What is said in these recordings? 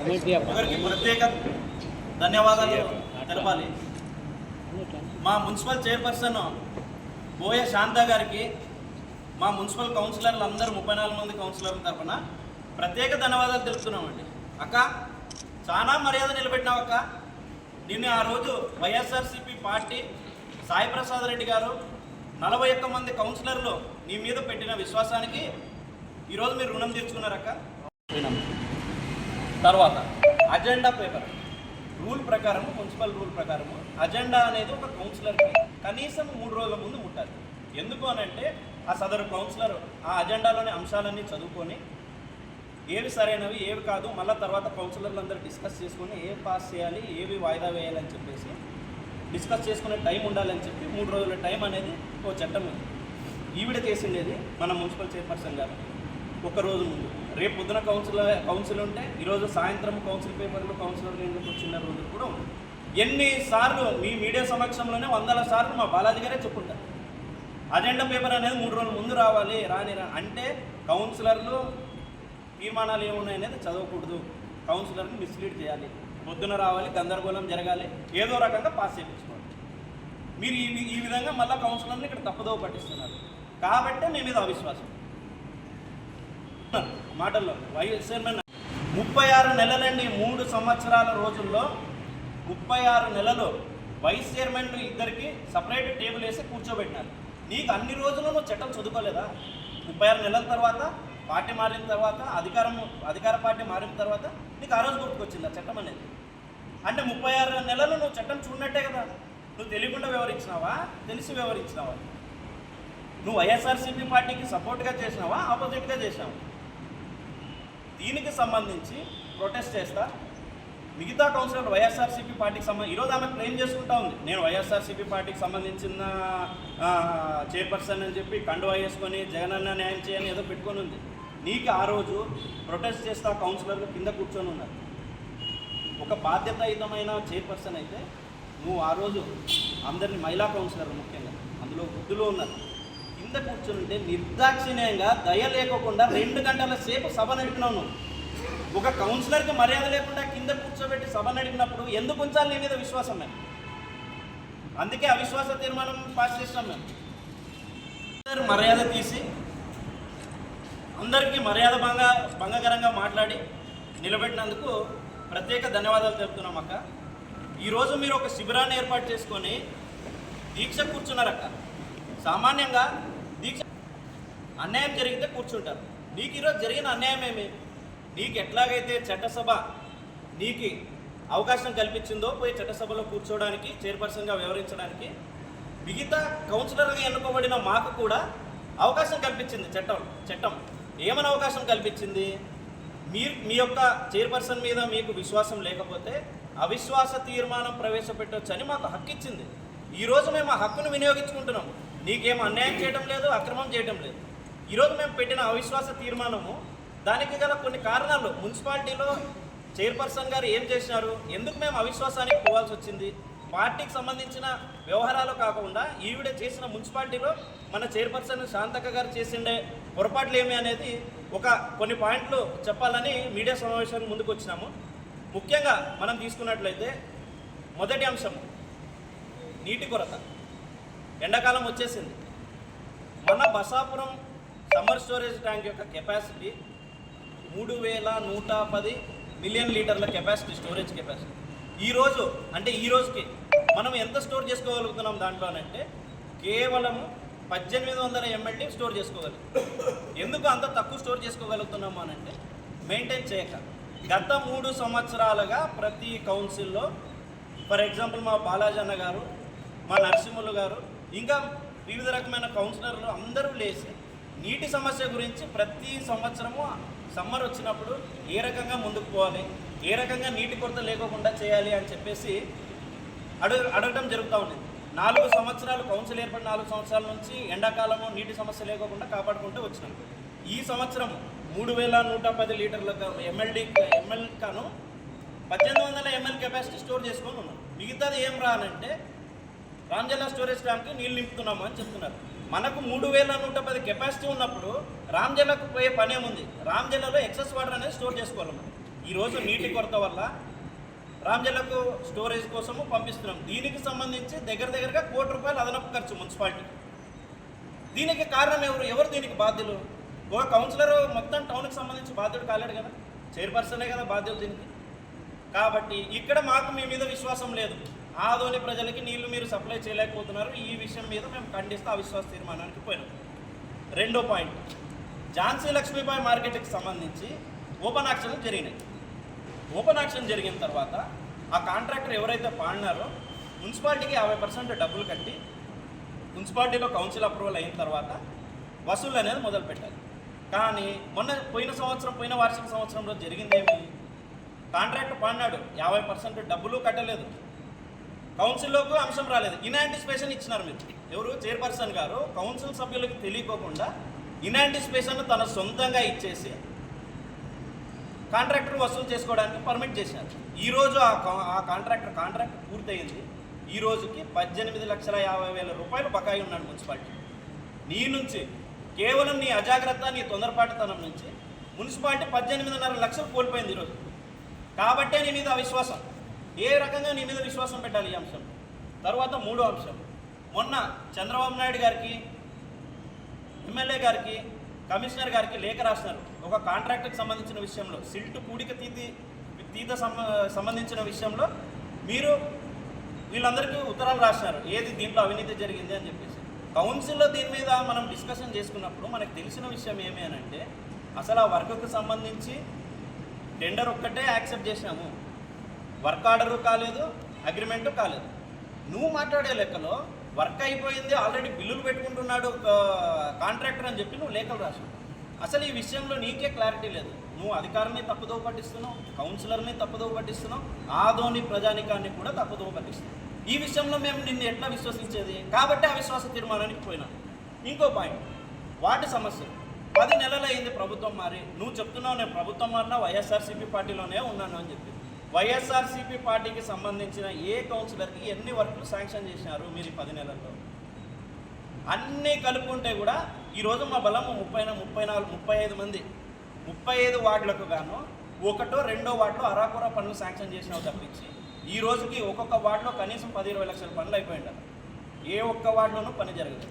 ఒకరికి ప్రత్యేక ధన్యవాదాలు తెలపాలి. మా మున్సిపల్ చైర్పర్సన్ బోయ శాంత గారికి మా మున్సిపల్ కౌన్సిలర్లు అందరూ ముప్పై నాలుగు మంది కౌన్సిలర్ల తరఫున ప్రత్యేక ధన్యవాదాలు తెలుపుతున్నామండి. అక్క చాలా మర్యాద నిలబెట్టినావు అక్క. నిన్న ఆ రోజు వైఎస్ఆర్సీపీ పార్టీ సాయి ప్రసాద్ రెడ్డి గారు నలభై ఒక్క మంది కౌన్సిలర్లు నీ మీద పెట్టిన విశ్వాసానికి ఈరోజు మీరు రుణం తీర్చుకున్నారక్క. తర్వాత అజెండా పేపర్ రూల్ ప్రకారం మున్సిపల్ రూల్ ప్రకారము అజెండా అనేది ఒక కౌన్సిలర్కి కనీసం మూడు రోజుల ముందు ముట్టాలి. ఎందుకు అని అంటే ఆ సదరు కౌన్సిలర్ ఆ అజెండాలోని అంశాలన్నీ చదువుకొని ఏవి సరైనవి ఏవి కాదు మళ్ళీ తర్వాత కౌన్సిలర్లు అందరూ డిస్కస్ చేసుకొని ఏ పాస్ చేయాలి ఏవి వాయిదా వేయాలని చెప్పేసి డిస్కస్ చేసుకునే టైం ఉండాలని చెప్పి మూడు రోజుల టైం అనేది ఓ చట్టం ఉంది. ఈవిడ చేసిండేది మన మున్సిపల్ చైర్పర్సన్ గారు. ఒకరోజు ముందు. రేపు పొద్దున కౌన్సిల్ కౌన్సిల్ ఉంటే ఈరోజు సాయంత్రం కౌన్సిల్ పేపర్లు కౌన్సిలర్ ఎందుకు వచ్చిన రోజులు కూడా ఉంది. ఎన్నిసార్లు మీ మీడియా సమక్షంలోనే వందల సార్లు మా బాలాజీ గారే చెప్పుంటారు. అజెండా పేపర్ అనేది మూడు రోజుల ముందు రావాలి రాని రా అంటే కౌన్సిలర్లు తీర్మానాలు ఏమున్నాయనేది చదవకూడదు. కౌన్సిలర్ని మిస్లీడ్ చేయాలి. పొద్దున రావాలి గందరగోళం జరగాలి ఏదో రకంగా పాస్ చేయించుకోవాలి. మీరు ఈ ఈ విధంగా మళ్ళీ కౌన్సిలర్ని ఇక్కడ తప్పుదోవ పట్టిస్తున్నారు. కాబట్టే మీ మీద అవిశ్వాసం. మాటల్లో వైఎస్ చైర్మన్. ముప్పై ఆరు నెలలండి మూడు సంవత్సరాల రోజుల్లో ముప్పై ఆరు నెలలు వైస్ చైర్మన్ ఇద్దరికి సపరేట్ టేబుల్ వేసి కూర్చోబెట్టినారు. నీకు అన్ని రోజులు నువ్వు చట్టం చదువుకోలేదా? ముప్పై ఆరు నెలల తర్వాత పార్టీ మారిన తర్వాత అధికారం అధికార పార్టీ మారిన తర్వాత నీకు ఆ రోజు గుర్తుకొచ్చింది ఆ చట్టం అనేది? అంటే ముప్పై ఆరు నెలలు నువ్వు చట్టం చూడనట్టే కదా. నువ్వు తెలియకుండా వివరించినావా? తెలిసి వివరించినావా? నువ్వు వైఎస్ఆర్సీపీ పార్టీకి సపోర్ట్గా చేసినావా? ఆపోజిట్గా చేసినావా? దీనికి సంబంధించి ప్రొటెస్ట్ చేస్తా. మిగతా కౌన్సిలర్ వైఎస్ఆర్సీపీ పార్టీకి సంబంధించి ఈరోజు ఆమె క్లెయిమ్ చేసుకుంటా ఉంది. నేను వైఎస్ఆర్సీపీ పార్టీకి సంబంధించిన చైర్పర్సన్ అని చెప్పి కండువా వేసుకొని జగనన్న న్యాయం చేయని ఏదో పెట్టుకొని ఉంది. నీకు ఆ రోజు ప్రొటెస్ట్ చేస్తా కౌన్సిలర్లు కింద కూర్చొని ఉన్నారు. ఒక బాధ్యతాయుతమైన చైర్పర్సన్ అయితే నువ్వు ఆ రోజు అందరినీ మహిళా కౌన్సిలర్ ముఖ్యంగా అందులో వృద్ధులు ఉన్నారు. కింద కూర్చుంటే నిర్దాక్షిణ్యంగా దయ లేకోకుండా రెండు గంటల సేపు సభ నడిపినావు నువ్వు. ఒక కౌన్సిలర్కి మర్యాద లేకుండా కింద కూర్చోబెట్టి సభ నడిపినప్పుడు ఎందుకు ఉంచాలి నీ మీద విశ్వాసం మేము? అందుకే అవిశ్వాస తీర్మానం పాస్ చేసినాం మేము. అందరు మర్యాద తీసి అందరికీ మర్యాద భంగ భంగకరంగా మాట్లాడి నిలబెట్టినందుకు ప్రత్యేక ధన్యవాదాలు తెలుపుతున్నాం అక్క. ఈరోజు మీరు ఒక శిబిరాన్ని ఏర్పాటు చేసుకొని దీక్ష కూర్చున్నారక్క. సామాన్యంగా అన్యాయం జరిగితే కూర్చుంటారు. నీకు ఈరోజు జరిగిన అన్యాయం ఏమి? నీకు ఎట్లాగైతే చట్టసభ నీకు అవకాశం కల్పించిందో పోయి చట్టసభలో కూర్చోవడానికి చైర్పర్సన్గా వ్యవహరించడానికి మిగతా కౌన్సిలర్గా ఎన్నుకోబడిన మాకు కూడా అవకాశం కల్పించింది చట్టం చట్టం. ఏమని అవకాశం కల్పించింది? మీరు మీ యొక్క చైర్పర్సన్ మీద మీకు విశ్వాసం లేకపోతే అవిశ్వాస తీర్మానం ప్రవేశపెట్టొచ్చని మాకు హక్కు ఇచ్చింది ఈరోజు మేము ఆ హక్కును వినియోగించుకుంటున్నాం నీకేం అన్యాయం చేయడం లేదు అక్రమం చేయడం లేదు. ఈరోజు మేము పెట్టిన అవిశ్వాస తీర్మానము దానికి గల కొన్ని కారణాలు. మున్సిపాలిటీలో చైర్పర్సన్ గారు ఏం చేసినారు ఎందుకు మేము అవిశ్వాసానికి పోవాల్సి వచ్చింది? పార్టీకి సంబంధించిన వ్యవహారాలు కాకుండా ఈవిడ చేసిన మున్సిపాలిటీలో మన చైర్పర్సన్ శాంతక్క గారు చేసిండే పొరపాట్లు ఏమి అనేది ఒక కొన్ని పాయింట్లు చెప్పాలని మీడియా సమావేశానికి ముందుకు వచ్చినాము. ముఖ్యంగా మనం తీసుకున్నట్లయితే మొదటి అంశం నీటి కొరత. ఎండాకాలం వచ్చేసింది. మన బసాపురం సమ్మర్ స్టోరేజ్ ట్యాంక్ యొక్క కెపాసిటీ మూడు వేల నూట పది మిలియన్ లీటర్ల కెపాసిటీ స్టోరేజ్ కెపాసిటీ. ఈరోజు అంటే ఈ రోజుకి మనం ఎంత స్టోర్ చేసుకోగలుగుతున్నాం దాంట్లోనంటే కేవలం పద్దెనిమిది వందల ఎంఎల్టీ స్టోర్ చేసుకోగలుగుతాం. ఎందుకు అంత తక్కువ స్టోర్ చేసుకోగలుగుతున్నాం అనంటే మెయింటైన్ చేయక. గత మూడు సంవత్సరాలుగా ప్రతి కౌన్సిల్లో ఫర్ ఎగ్జాంపుల్ మా బాలాజీ అన్న గారు మా నరసింహులు గారు ఇంకా వివిధ రకమైన కౌన్సిలర్లు అందరూ లేచి నీటి సమస్య గురించి ప్రతి సంవత్సరము సమ్మర్ వచ్చినప్పుడు ఏ రకంగా ముందుకు పోవాలి ఏ రకంగా నీటి కొరత లేకోకుండా చేయాలి అని చెప్పేసి అడుగు అడగడం జరుగుతూ ఉంది నాలుగు సంవత్సరాలు కౌన్సిల్ ఏర్పడిన నాలుగు సంవత్సరాల నుంచి ఎండాకాలము నీటి సమస్య లేకోకుండా కాపాడుకుంటూ వచ్చినాం. ఈ సంవత్సరం మూడు వేల నూట పది లీటర్ల ఎంఎల్డి ఎంఎల్ కాను పద్దెనిమిది వందల ఎంఎల్ కెపాసిటీ స్టోర్ చేసుకొని ఉన్నాం. మిగతాది ఏం రానంటే రాంజలా స్టోరేజ్ ట్యాంక్కి నీళ్ళు నింపుతున్నాము అని చెప్తున్నారు. మనకు మూడు వేల నూట పది కెపాసిటీ ఉన్నప్పుడు రామ్జల్లకు పోయే పని ఏముంది? రామ్జల్లలో ఎక్సెస్ వాటర్ అనేది స్టోర్ చేసుకోవాలి మనం. ఈరోజు నీటి కొరత వల్ల రామజల్లకు స్టోరేజ్ కోసము పంపిస్తున్నాం. దీనికి సంబంధించి దగ్గర దగ్గరగా కోటి రూపాయలు అదనపు ఖర్చు మున్సిపాలిటీ. దీనికి కారణం ఎవరు? ఎవరు దీనికి బాధ్యులు? ఒక కౌన్సిలర్ మొత్తం టౌన్కి సంబంధించి బాధ్యుడు కాలేడు కదా. చైర్పర్సనే కదా బాధ్యులు దీనికి. కాబట్టి ఇక్కడ మాకు మీ మీద విశ్వాసం లేదు. ఆదోని ప్రజలకి నీళ్ళు మీరు సప్లై చేయలేకపోతున్నారు. ఈ విషయం మీద మేము ఖండిస్తూ అవిశ్వాస తీర్మానానికి పోయినాం. రెండో పాయింట్. ఝాన్సీ లక్ష్మీబాయి మార్కెట్కి సంబంధించి ఓపెన్ ఆక్షన్ జరిగినాయి. ఓపెన్ ఆక్షన్ జరిగిన తర్వాత ఆ కాంట్రాక్టర్ ఎవరైతే పాడినారో మున్సిపాలిటీకి యాభై పర్సెంట్ డబ్బులు కట్టి మున్సిపాలిటీలో కౌన్సిల్ అప్రూవల్ అయిన తర్వాత వసూలు అనేది మొదలు పెట్టాలి కానీ మొన్న పోయిన సంవత్సరం పోయిన వార్షిక సంవత్సరంలో జరిగిందేమి? కాంట్రాక్ట్ పాడినాడు. యాభై పర్సెంట్ డబ్బులు కట్టలేదు. కౌన్సిల్లోకి అంశం రాలేదు. ఇన్యాంటిసిపేషన్ ఇచ్చినారు మీరు. ఎవరు? చైర్పర్సన్ గారు. కౌన్సిల్ సభ్యులకు తెలియకోకుండా ఇన్యాంటిసిపేషన్ తన సొంతంగా ఇచ్చేసి కాంట్రాక్టర్ వసూలు చేసుకోవడానికి పర్మిట్ చేశారు. ఈరోజు ఆ కా- ఆ కాంట్రాక్టర్ కాంట్రాక్ట్ పూర్తయింది. ఈ రోజుకి పద్దెనిమిది లక్షల యాభై వేల రూపాయలు బకాయి ఉన్నాడు మున్సిపాలిటీ. నీ నుంచి కేవలం నీ అజాగ్రత్త నీ తొందరపాటుతనం నుంచి మున్సిపాలిటీ పద్దెనిమిదిన్నర లక్షలు కోల్పోయింది ఈరోజు కాబట్టే నీ మీద అవిశ్వాసం. ఏ రకంగా నీ మీద విశ్వాసం పెట్టాలి ఈ అంశం? తర్వాత మూడో అంశం. మొన్న చంద్రబాబు నాయుడు గారికి ఎమ్మెల్యే గారికి కమిషనర్ గారికి లేఖ రాసినారు. ఒక కాంట్రాక్ట్కి సంబంధించిన విషయంలో సిల్ట్ కూడిక తీతి తీత సంబంధించిన విషయంలో మీరు వీళ్ళందరికీ ఉత్తరాలు రాసినారు. ఏది దీంట్లో అవినీతి జరిగింది అని చెప్పేసి. కౌన్సిల్లో దీని మీద మనం డిస్కషన్ చేసుకున్నప్పుడు మనకు తెలిసిన విషయం ఏమి అని అంటే అసలు ఆ వర్క్కు సంబంధించి టెండర్ ఒక్కటే యాక్సెప్ట్ చేసినాము. వర్క్ ఆర్డరు కాలేదు అగ్రిమెంటు కాలేదు. నువ్వు మాట్లాడే లెక్కలో వర్క్ అయిపోయింది ఆల్రెడీ బిల్లులు పెట్టుకుంటున్నాడు కాంట్రాక్టర్ అని చెప్పి నువ్వు లేఖలు రాసు అసలు ఈ విషయంలో నీకే క్లారిటీ లేదు. నువ్వు అధికారిని తప్పుదోవ పట్టిస్తున్నావు కౌన్సిలర్ని తప్పుదోవ పట్టిస్తున్నావు ఆదోని ప్రజానికాన్ని కూడా తప్పుదోవ పట్టిస్తున్నావు. ఈ విషయంలో మేము నిన్ను ఎట్లా విశ్వసించేది? కాబట్టి అవిశ్వాస తీర్మానానికి పోయినాం. ఇంకో పాయింట్ వాటి సమస్యలు పది నెలలు అయింది ప్రభుత్వం మారి నువ్వు చెప్తున్నావు నేను ప్రభుత్వం మారినా వైఎస్ఆర్సీపీ పార్టీలోనే ఉన్నాను అని చెప్పి. వైఎస్ఆర్సీపీ పార్టీకి సంబంధించిన ఏ కౌన్సిలర్కి ఎన్ని వర్కులు శాంక్షన్ చేసినారు మీరు పది నెలల్లో? అన్నీ కలుపుకుంటే కూడా ఈరోజు మా బలము ముప్పై ముప్పై నాలుగు ముప్పై ఐదు మంది. ముప్పై ఐదు వార్డులకు గాను ఒకటో రెండో వార్డులో అరాకుర పనులు శాంక్షన్ చేసినావు తప్పించి ఈ రోజుకి ఒక్కొక్క వార్డులో కనీసం పది ఇరవై లక్షల పనులు అయిపోయింటారు ఏ ఒక్క వార్డులోనూ పని జరగలేదు.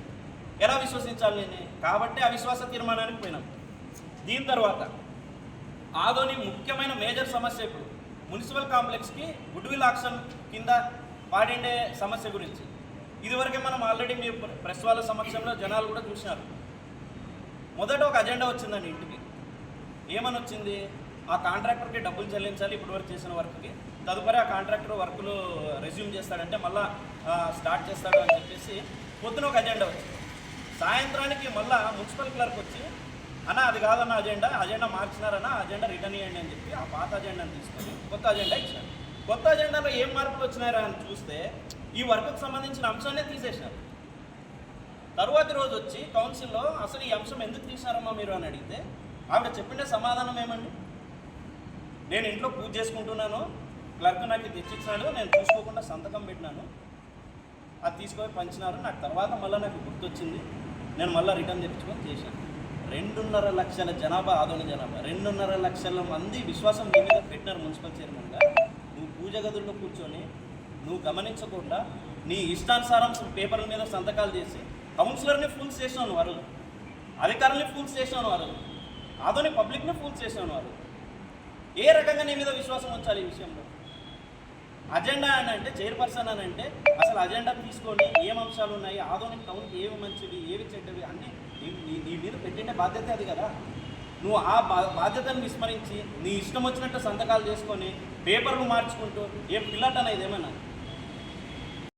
ఎలా విశ్వసించాలి నేను? కాబట్టి అవిశ్వాస తీర్మానానికి పోయినాం. దీని తర్వాత ఆదోని ముఖ్యమైన మేజర్ సమస్య ఇప్పుడు. మున్సిపల్ కాంప్లెక్స్కి గుడ్విల్ ఆక్షన్ కింద పాడిండే సమస్య గురించి. ఇదివరకే మనం ఆల్రెడీ మీ ప్రెస్ వాళ్ళ సమక్షంలో జనాలు కూడా చూసినారు. మొదట ఒక అజెండా వచ్చిందండి ఇంటికి. ఏమని వచ్చింది? ఆ కాంట్రాక్టర్కి డబ్బులు చెల్లించాలి ఇప్పటి వరకు చేసిన వర్క్కి. తదుపరి ఆ కాంట్రాక్టర్ వర్కులు రెజ్యూమ్ చేస్తాడంటే మళ్ళా స్టార్ట్ చేస్తాడు అని చెప్పేసి పొద్దున ఒక అజెండా వచ్చింది. సాయంత్రానికి మళ్ళా మున్సిపల్ క్లర్క్ వచ్చి అన్న అది కాదన్న అజెండా. అజెండా మార్చినారన్న అజెండా రిటర్న్ ఇవ్వండి అని చెప్పి ఆ పాత అజెండాని తీసుకొని కొత్త అజెండా ఇచ్చారు కొత్త అజెండాలో ఏం మార్పులు వచ్చినారా అని చూస్తే ఈ వర్క్కి సంబంధించిన అంశాన్నే తీసేసినారు తరువాతి రోజు వచ్చి కౌన్సిల్లో అసలు ఈ అంశం ఎందుకు తీసినారమ్మా మీరు? అని అడిగితే ఆవిడ చెప్పిన సమాధానం ఏమండి? నేను ఇంట్లో పూజ చేసుకుంటున్నాను క్లర్క్ నాకు తెచ్చిచ్చినాడు నేను చూసుకోకుండా సంతకం పెట్టినాను. అది తీసుకొని పంచినారు. నాకు తర్వాత మళ్ళీ నాకు గుర్తొచ్చింది. నేను మళ్ళీ రిటర్న్ తెప్పించుకొని చేశాను. రెండున్నర లక్షల జనాభా ఆదోని జనాభా. రెండున్నర లక్షల మంది విశ్వాసం నీ మీద పెట్టినారు మున్సిపల్ చైర్మన్గా. నువ్వు పూజ గదుల్లో కూర్చొని నువ్వు గమనించకుండా నీ ఇష్టానుసారం పేపర్ల మీద సంతకాలు చేసి కౌన్సిలర్ని ఫుల్స్ చేసినాను వారు అధికారుల్ని ఫుల్స్ చేసినాను వారు ఆదోని పబ్లిక్ని ఫుల్స్ చేసినాను వారు ఏ రకంగా నీ మీద విశ్వాసం వచ్చాలి ఈ విషయంలో? అజెండా అని అంటే చైర్పర్సన్ అని అంటే అసలు అజెండా తీసుకొని ఏం అంశాలు ఉన్నాయి? ఆధునిక టౌన్కి ఏవి మంచివి ఏవి చెడ్డవి అన్నీ నీ నీ- మీద పెట్టిన బాధ్యత అది కదా. నువ్వు ఆ బా బాధ్యతను విస్మరించి నీ ఇష్టం వచ్చినట్టు సంతకాలు చేసుకొని పేపర్లు మార్చుకుంటూ ఏం పిల్లట అనేది ఏమన్నా?